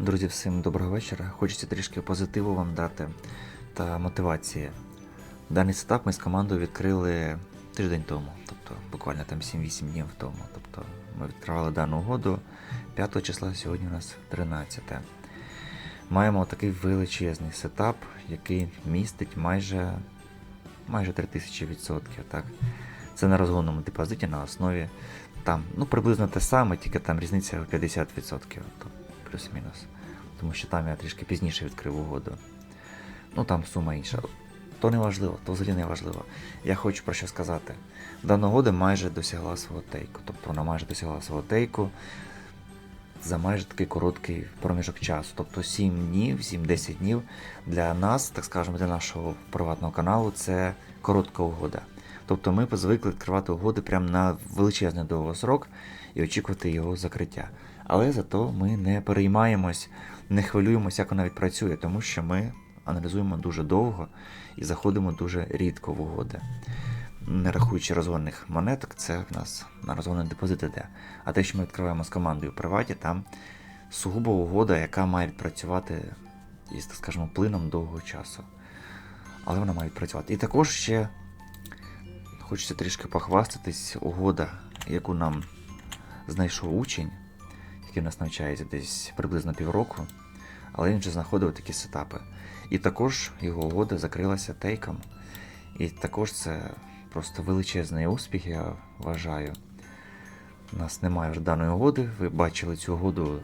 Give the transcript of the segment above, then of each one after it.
Друзі, всім доброго вечора. Хочеться трішки позитиву вам дати та мотивації. Даний сетап ми з командою відкрили тиждень тому, тобто буквально там 7-8 днів тому. Тобто ми відкривали дану угоду 5 числа, сьогодні у нас 13. Маємо такий величезний сетап, який містить майже, майже 3000%. Так? Це на розгонному депозиті на основі там, ну, приблизно те саме, тільки там різниця 50%. то Плюс-мінус. Тому що там я трішки пізніше відкрив угоду. Ну там сума інша. То не важливо, то взагалі не важливо. Я хочу про що сказати. Дана угода майже досягла свого тейку. Тобто вона майже досягла свого тейку за майже такий короткий проміжок часу. Тобто 7 днів, 7-10 днів для нас, так скажемо, для нашого приватного каналу, це коротка угода. Тобто ми звикли відкривати угоди прямо на величезний довгосрок і очікувати його закриття. Але зато ми не переймаємось, не хвилюємося, як вона відпрацює, тому що ми аналізуємо дуже довго і заходимо дуже рідко в угоди. Не рахуючи розгонних монеток, це в нас на розгонний депозит іде. А те, що ми відкриваємо з командою в приваті, там сугубо угода, яка має відпрацювати із, так плином довгого часу. Але вона має відпрацювати. І також ще хочеться трішки похвастатись угода, яку нам знайшов учень, який нас навчається десь приблизно півроку, але він вже знаходив такі сетапи. І також його угода закрилася тейком. І також це просто величезний успіх, я вважаю. У нас немає вже даної угоди. Ви бачили цю угоду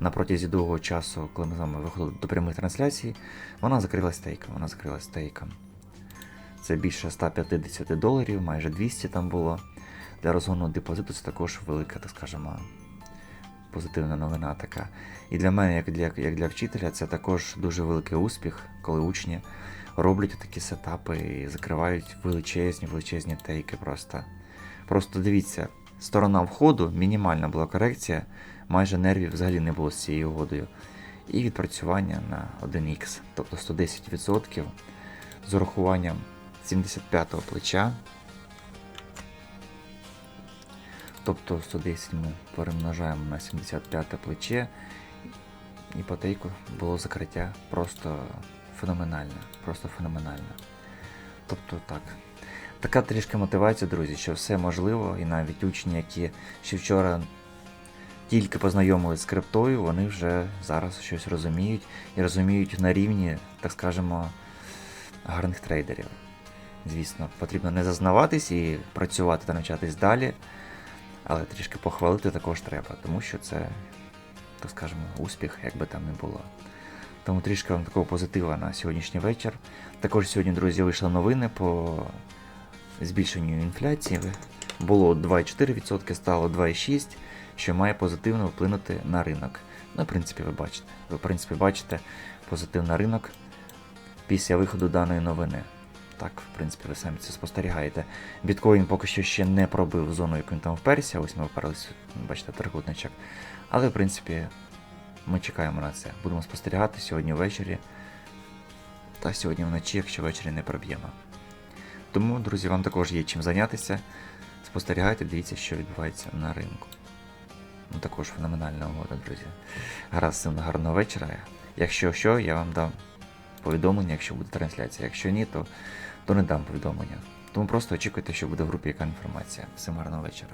на протязі довгого часу, коли ми з вами виходили до прямої трансляції. Вона закрилась тейком. Вона закрилась тейком. Це більше 150 доларів, майже 200 там було. Для розгонного депозиту це також велика, так скажемо, позитивна новина така. І для мене, як для, як для вчителя, це також дуже великий успіх, коли учні роблять такі сетапи і закривають величезні, величезні тейки просто. Просто дивіться, сторона входу, мінімальна була корекція, майже нервів взагалі не було з цією угодою. І відпрацювання на 1х, тобто 110% з урахуванням 75-го плеча. Тобто 110 ми перемножаємо на 75 плече. Іпотеку було закриття просто феноменальне. Просто феноменальне. Тобто так. Така трішки мотивація, друзі, що все можливо, і навіть учні, які ще вчора тільки познайомилися з криптою, вони вже зараз щось розуміють і розуміють на рівні, так скажемо, гарних трейдерів. Звісно, потрібно не зазнаватись і працювати та навчатись далі, але трішки похвалити також треба, тому що це, так скажемо, успіх, як би там не було. Тому трішки вам такого позитива на сьогоднішній вечір. Також сьогодні, друзі, вийшли новини по збільшенню інфляції. Було 2,4%, стало 2,6%, що має позитивно вплинути на ринок. Ну, в принципі, ви бачите. Ви, в принципі, бачите позитив на ринок після виходу даної новини. Так, в принципі, ви самі це спостерігаєте. Біткоін поки що ще не пробив зону, яку він там вперся. Ось ми вперлися, бачите, трикутничок. Але, в принципі, ми чекаємо на це. Будемо спостерігати сьогодні ввечері. Та сьогодні вночі, якщо ввечері не проб'ємо. Тому, друзі, вам також є чим зайнятися. Спостерігайте, дивіться, що відбувається на ринку. Ну, також феноменальна угода, друзі. Гаразд, всім гарного вечора. Якщо що, я вам дам повідомлення, якщо буде трансляція. Якщо ні, то, то не дам повідомлення. Тому просто очікуйте, що буде в групі яка інформація. Всім гарного вечора.